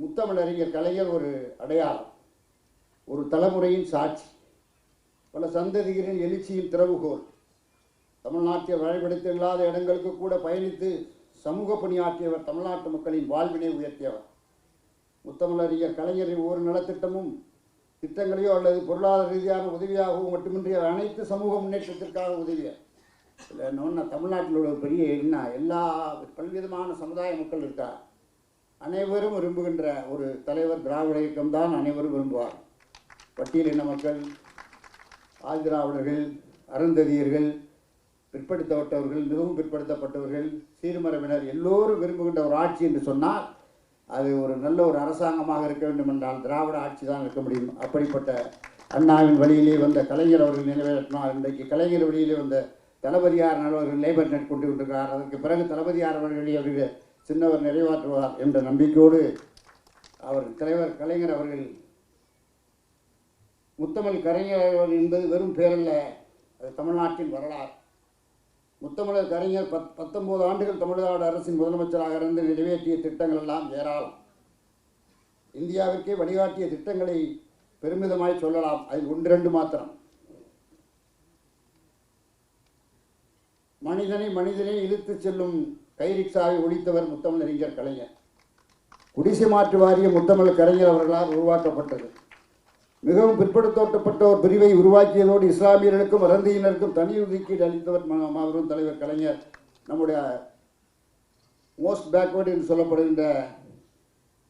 முத்தமிழறிஞர் கலைஞர் ஒரு அடையாளம் ஒரு தலைமுறையின் சாட்சி. பல சந்ததிகளின் எழுச்சியின் திறவுகோல். தமிழ்நாட்டில் வழிபடுத்த இல்லாத இடங்களுக்கு கூட பயணித்து சமூக பணியாற்றியவர் தமிழ்நாட்டு மக்களின் வாழ்வினை உயர்த்தியவர். முத்தமிழறிஞர் கலைஞரின் ஒரு நலத்திட்டமும் திட்டங்களையோ அல்லது பொருளாதார ரீதியான உதவியாகவும் மட்டுமின்றி அனைத்து சமூக முன்னேற்றத்திற்காக உதவியார். இல்லை இன்னொன்று தமிழ்நாட்டில் உள்ள ஒரு பெரிய என்ன எல்லா பல்விதமான சமுதாய மக்கள் இருக்கா அனைவரும் விரும்புகின்ற ஒரு தலைவர் திராவிட இயக்கம் தான் அனைவரும் விரும்புவார். பட்டியலின மக்கள் ஆதிதிராவிடர்கள் அருந்ததியர்கள் பிற்படுத்தப்பட்டவர்கள் மிகவும் பிற்படுத்தப்பட்டவர்கள் சீர்மரபினர் எல்லோரும் விரும்புகின்ற ஒரு ஆட்சி என்று சொன்னால் அது ஒரு நல்ல ஒரு அரசாங்கமாக இருக்க வேண்டும் என்றால் திராவிட ஆட்சி தான் இருக்க முடியும். அப்படிப்பட்ட அண்ணாவின் வழியிலே வந்த கலைஞர் அவர்கள் நிறைவேற்றினார் இன்றைக்கு கலைஞர் வழியிலே வந்த தளபதியார் அவர்கள் லேபர் நெட் கொண்டு கொண்டிருக்கிறார் அதற்கு பிறகு தளபதியார் அவர்களுடைய சின்னவர் நிறைவேற்றுவார் என்ற நம்பிக்கையோடு அவர் தலைவர் கலைஞர் அவர்கள் முத்தமிழ் கலைஞர் என்பது வெறும் பேரல்ல அது தமிழ்நாட்டின் வரலாறு. முத்தமிழர் கலைஞர் பத் பத்தொன்பது ஆண்டுகள் தமிழ்நாடு அரசின் முதலமைச்சராக இருந்து நிறைவேற்றிய திட்டங்கள் எல்லாம் ஏராளம். இந்தியாவிற்கே வழிகாட்டிய திட்டங்களை பெருமிதமாய் சொல்லலாம். அதில் ஒன்று ரெண்டு மாத்திரம். மனிதனை மனிதனை இழுத்துச் செல்லும் கைரிக்ஷாவை ஒழித்தவர் முத்தமிழறிஞர் கலைஞர். குடிசை மாற்று வாரியம் முத்தமிழ் கலைஞர் அவர்களால் உருவாக்கப்பட்டது. மிகவும் பிற்படுத்தப்பட்ட ஒரு பிரிவை உருவாக்கியதோடு இஸ்லாமியர்களுக்கும் வதந்தியினருக்கும் தனி ஒதுக்கீடு அளித்தவர் மா- மாபெரும் தலைவர் கலைஞர். நம்முடைய மோஸ்ட் பேக்வேர்டு என்று சொல்லப்படுகின்ற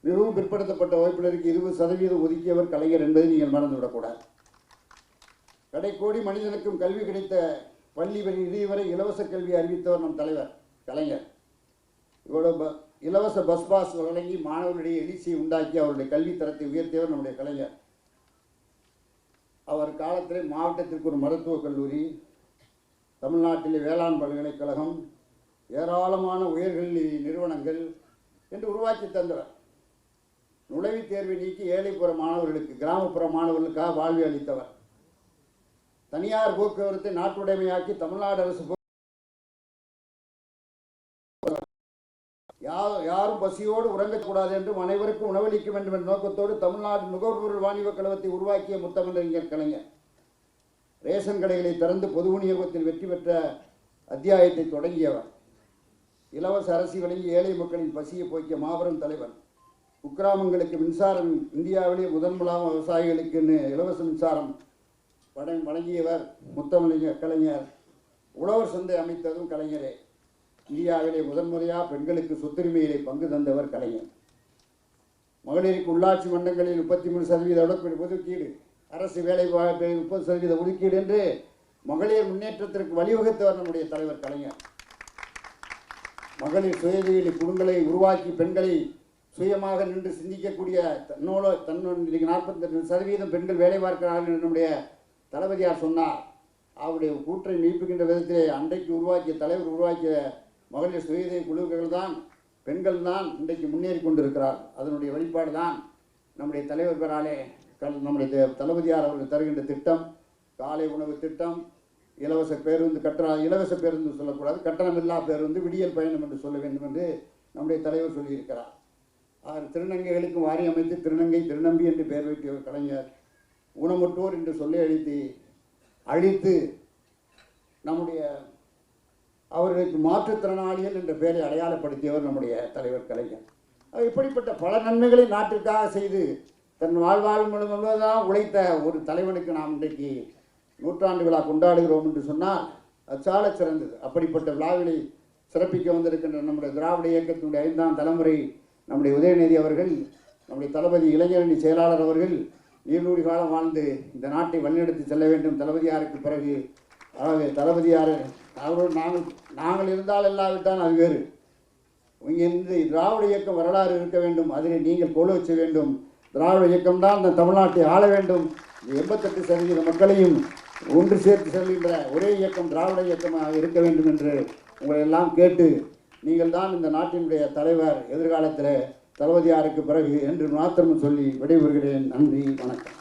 மிகவும் பிற்படுத்தப்பட்ட வகுப்பினருக்கு இருபது சதவீதம் ஒதுக்கியவர் கலைஞர் என்பதை நீங்கள் மறந்துவிடக்கூடாது. கடைக்கோடி மனிதனுக்கும் கல்வி கிடைத்த பள்ளி வரை இதுவரை இலவச கல்வி அறிவித்தவர் நம் தலைவர் கலைஞர். இவ்வளோ ப- இலவச பஸ் பாஸ் வழங்கி மாணவர்களிடையே எழுச்சியை உண்டாக்கி அவருடைய கல்வி தரத்தை உயர்த்தியவர் நம்முடைய கலைஞர். அவர் காலத்தில் மாவட்டத்திற்கு ஒரு மருத்துவக் கல்லூரி தமிழ்நாட்டிலே வேளாண் பல்கலைக்கழகம் ஏராளமான உயர்கல்வி நிறுவனங்கள் என்று உருவாக்கி தந்தவர். நுழைவுத் தேர்வை நீக்கி ஏழைப்புற மாணவர்களுக்கு கிராமப்புற மாணவர்களுக்காக வாழ்வை அளித்தவர். தனியார் போக்குவரத்தை நாட்டுடைமையாக்கி தமிழ்நாடு அரசு போ- யாரும் பசியோடு உறங்கக்கூடாது என்றும் அனைவருக்கும் உணவளிக்க வேண்டும் என்ற நோக்கத்தோடு தமிழ்நாடு நுகர்பொருள் வாணிப கழகத்தை உருவாக்கிய முத்தமிழறிஞர் கலைஞர். ரேஷன் கடைகளை திறந்து பொது விநியோகத்தில் வெற்றி பெற்ற அத்தியாயத்தை தொடங்கியவர். இலவச அரசி வழங்கி ஏழை மக்களின் பசியை போக்கிய மாபெரும் தலைவர். குக்கிராமங்களுக்கு மின்சாரம் இந்தியாவிலே முதன் முதலாம் விவசாயிகளுக்குன்னு இலவச மின்சாரம் வழங்கியவர் முத்தமிழறிஞர் கலைஞர். உழவர் சந்தை அமைத்ததும் கலைஞரே. இந்தியாவிலே முதன்முறையாக பெண்களுக்கு சொத்துரிமையிலே பங்கு தந்தவர் கலைஞர். மகளிருக்கு உள்ளாட்சி மன்றங்களில் முப்பத்தி மூணு சதவீத ஒதுக்கீடு ஒதுக்கீடு. அரசு வேலை வாய்ப்பை முப்பது சதவீத ஒதுக்கீடு என்று மகளிர் முன்னேற்றத்திற்கு வழிவகுத்தவர் நம்முடைய தலைவர் கலைஞர். மகளிர் சுயதொழில் குழுக்களை உருவாக்கி பெண்களை சுயமாக நின்று சிந்திக்கக்கூடிய தன்னோட தன்னோட நாற்பத்தெட்டு சதவீதம் பெண்கள் வேலை பார்க்கிறார்கள் என்று நம்முடைய தளபதியார் சொன்னார். அவருடைய கூற்றை மெய்ப்புகின்ற விதத்திலே அன்றைக்கு உருவாக்கிய தலைவர் உருவாக்கிய மகளிர் சுயதை குழுக்கள் தான் பெண்கள் தான் இன்றைக்கு முன்னேறி கொண்டிருக்கிறார். அதனுடைய வெளிப்பாடு தான் நம்முடைய தலைவர் பெறாலே கல் நம்முடைய தளபதியார் அவர்கள் தருகின்ற திட்டம் காலை உணவு திட்டம் இலவச பேருந்து கட்டண இலவச பேருந்து சொல்லக்கூடாது கட்டணமில்லா பேருந்து விடியல் பயணம் என்று சொல்ல வேண்டும் என்று நம்முடைய தலைவர் சொல்லியிருக்கிறார். அவர் திருநங்கைகளுக்கும் வாரி அமைத்து திருநங்கை திருநம்பி என்று பெயர் வைத்தவர் கலைஞர் ஊனமுற்றோர் என்று சொல்லி அழித்து அழித்து நம்முடைய அவர்களுக்கு மாற்றுத்திறனாளிகள் என்ற பெயரை அடையாளப்படுத்தியவர் நம்முடைய தலைவர் கலைஞர். இப்படிப்பட்ட பல நன்மைகளை நாட்டிற்காக செய்து தன் வாழ்வாழ் முழுவதும் உழைத்த ஒரு தலைவனுக்கு நாம் இன்றைக்கு நூற்றாண்டு விழா கொண்டாடுகிறோம் என்று சொன்னால் சால சிறந்தது. அப்படிப்பட்ட விழாவினை சிறப்பிக்க வந்திருக்கின்ற நம்முடைய திராவிட இயக்கத்தினுடைய ஐந்தாம் தலைமுறை நம்முடைய உதயநிதி அவர்கள் நம்முடைய தளபதி இளைஞரணி செயலாளர் அவர்கள் நீர்நூறு காலம் வாழ்ந்து இந்த நாட்டை வழிநடத்தி செல்ல வேண்டும். தளபதியாருக்கு பிறகு அதாவது தளபதியார் அவர்கள் நாங்கள் நாங்கள் இருந்தால் இல்லாவிட்டால் அது வேறு. இங்கே திராவிட இயக்கம் வரலாறு இருக்க வேண்டும் அதில் நீங்கள் கோல வச்ச வேண்டும். திராவிட இயக்கம் தான் இந்த தமிழ்நாட்டை ஆள வேண்டும். இந்த எண்பத்தெட்டு சதவீத மக்களையும் ஒன்று சேர்த்து செல்கின்ற ஒரே இயக்கம் திராவிட இயக்கமாக இருக்க வேண்டும் என்று உங்களை எல்லாம் கேட்டு நீங்கள் தான் இந்த நாட்டினுடைய தலைவர் எதிர்காலத்தில் தளபதியாருக்கு பிறகு என்று மாத்திரம் சொல்லி விடைபெறுகிறேன். நன்றி வணக்கம்.